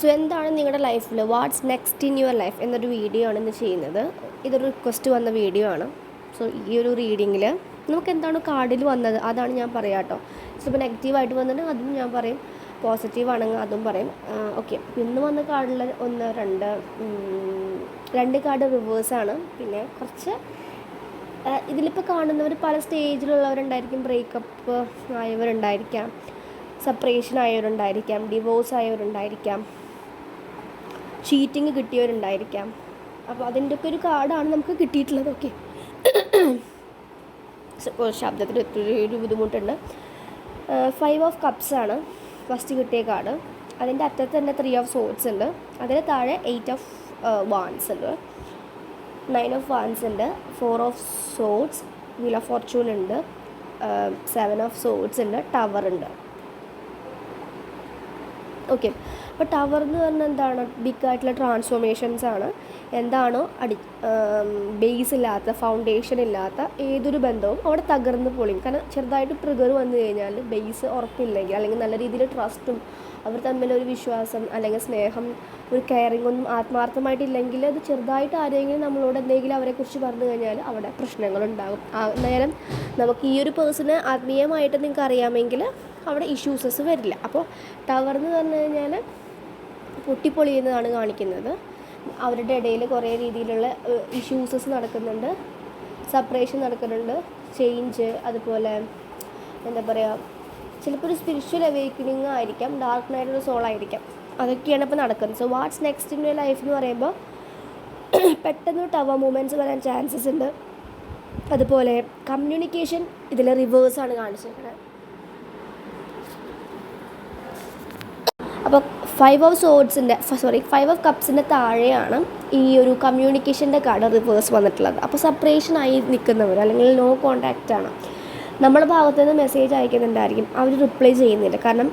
So എന്താണ് നിങ്ങളുടെ ലൈഫിൽ what's next in your life എന്നൊരു വീഡിയോ ആണ് ഇന്ന് ചെയ്യുന്നത്. ഇതൊരു റിക്വസ്റ്റ് വന്ന വീഡിയോ ആണ്. സോ ഈ ഒരു റീഡിങ്ങിൽ നമുക്ക് എന്താണ് കാർഡിൽ വന്നത്? അതാണ് ഞാൻ പറയാം കേട്ടോ സോ ഇപ്പോൾ നെഗറ്റീവായിട്ട് വന്നിട്ടുണ്ട് അതും ഞാൻ പറയും. പോസിറ്റീവ് ആണെങ്കിൽ അതും പറയും. ഓക്കെ ഇന്ന് വന്ന കാർഡിൽ ഒന്ന് രണ്ട് രണ്ട് കാർഡ് റിവേഴ്സാണ് പിന്നെ കുറച്ച് ഇതിലിപ്പോൾ കാണുന്നവർ പല സ്റ്റേജിലുള്ളവരുണ്ടായിരിക്കും ബ്രേക്കപ്പ് ആയവരുണ്ടായിരിക്കാം. സെപ്പറേഷൻ ആയവരുണ്ടായിരിക്കാം. ഡിവോഴ്സ് ആയവരുണ്ടായിരിക്കാം. ചീറ്റിങ് കിട്ടിയവരുണ്ടായിരിക്കാം. അപ്പോൾ അതിന്റെയൊക്കെ ഒരു കാർഡാണ് നമുക്ക് കിട്ടിയിട്ടുള്ളത് ഓക്കെ ശബ്ദത്തിൽ ഒരു ബുദ്ധിമുട്ടുണ്ട്. ഫൈവ് ഓഫ് കപ്സ് ആണ് ഫസ്റ്റ് കിട്ടിയ കാർഡ്. അതിന്റെ അറ്റത്ത് തന്നെ ത്രീ ഓഫ് സോട്ട്സ് ഉണ്ട്. അതിന് താഴെ എയ്റ്റ് ഓഫ് വാൻസ് ഉണ്ട്. നയൻ ഓഫ് വാൻസ് ഉണ്ട് four of swords wheel of fortune ഉണ്ട് സെവൻ ഓഫ് സോട്ട്സ് ഉണ്ട് ടവർ ഉണ്ട്. ഓക്കെ അപ്പോൾ ടവർ എന്ന് പറഞ്ഞാൽ എന്താണ്? ബിഗ് ആയിട്ടുള്ള ട്രാൻസ്ഫോർമേഷൻസ് ആണ്. എന്താണോ അടി ബേസ് ഇല്ലാത്ത ഫൗണ്ടേഷൻ ഇല്ലാത്ത ഏതൊരു ബന്ധവും അവിടെ തകർന്ന് പൊളിയും. കാരണം ചെറുതായിട്ട് ട്രിഗർ വന്നു കഴിഞ്ഞാൽ ബേസ് ഉറപ്പില്ലെങ്കിൽ അല്ലെങ്കിൽ നല്ല രീതിയിൽ ട്രസ്റ്റും അവർ തമ്മിലൊരു വിശ്വാസം അല്ലെങ്കിൽ സ്നേഹം ഒരു കെയറിംഗ് ഒന്നും ആത്മാർത്ഥമായിട്ടില്ലെങ്കിൽ അത് ചെറുതായിട്ട് ആരെങ്കിലും നമ്മളോട് എന്തെങ്കിലും അവരെക്കുറിച്ച് പറഞ്ഞു കഴിഞ്ഞാൽ അവിടെ പ്രശ്നങ്ങളുണ്ടാകും ആ നേരം നമുക്ക് ഈ ഒരു പേഴ്സണ് ആത്മീയമായിട്ട് നിങ്ങൾക്ക് അറിയാമെങ്കിൽ അവിടെ ഇഷ്യൂസസ് വരില്ല. അപ്പോൾ ടവർ എന്ന് പറഞ്ഞു കഴിഞ്ഞാൽ പൊട്ടിപ്പൊളിയുന്നതാണ് കാണിക്കുന്നത്. അവരുടെ ഇടയിൽ കുറേ രീതിയിലുള്ള ഇഷ്യൂസസ് നടക്കുന്നുണ്ട്. സെപ്പറേഷൻ നടക്കുന്നുണ്ട്. ചേഞ്ച് അതുപോലെ എന്താ പറയുക ചിലപ്പോൾ ഒരു സ്പിരിച്വൽ അവേക്കനിങ് ആയിരിക്കാം ഡാർക്ക് നൈറ്റ് ഒരു സോൾ ആയിരിക്കാം. അതൊക്കെയാണ് ഇപ്പോൾ നടക്കുന്നത്. So what's next in life എന്ന് പറയുമ്പോൾ പെട്ടെന്ന് ടവർ മൂമെന്റ്സ് വരാൻ ചാൻസസ് ഉണ്ട്. അതുപോലെ കമ്മ്യൂണിക്കേഷൻ ഇതിൽ റിവേഴ്സാണ് കാണിച്ചിരിക്കുന്നത്. അപ്പോൾ ഫൈവ് ഓഫ് സോഡ്സിന്റെ സോറി ഫൈവ് ഓഫ് കപ്സിന്റെ താഴെയാണ് ഈ ഒരു കമ്മ്യൂണിക്കേഷന്റെ കാർഡ് റിവേഴ്സ് വന്നിട്ടുള്ളത്. അപ്പോൾ സെപ്പറേഷൻ ആയി നിൽക്കുന്നവർ അല്ലെങ്കിൽ നോ കോണ്ടാക്റ്റാണ് നമ്മുടെ ഭാഗത്തുനിന്ന് മെസ്സേജ് അയക്കുന്നുണ്ടായിരിക്കും അവർ റിപ്ലൈ ചെയ്യുന്നില്ല. കാരണം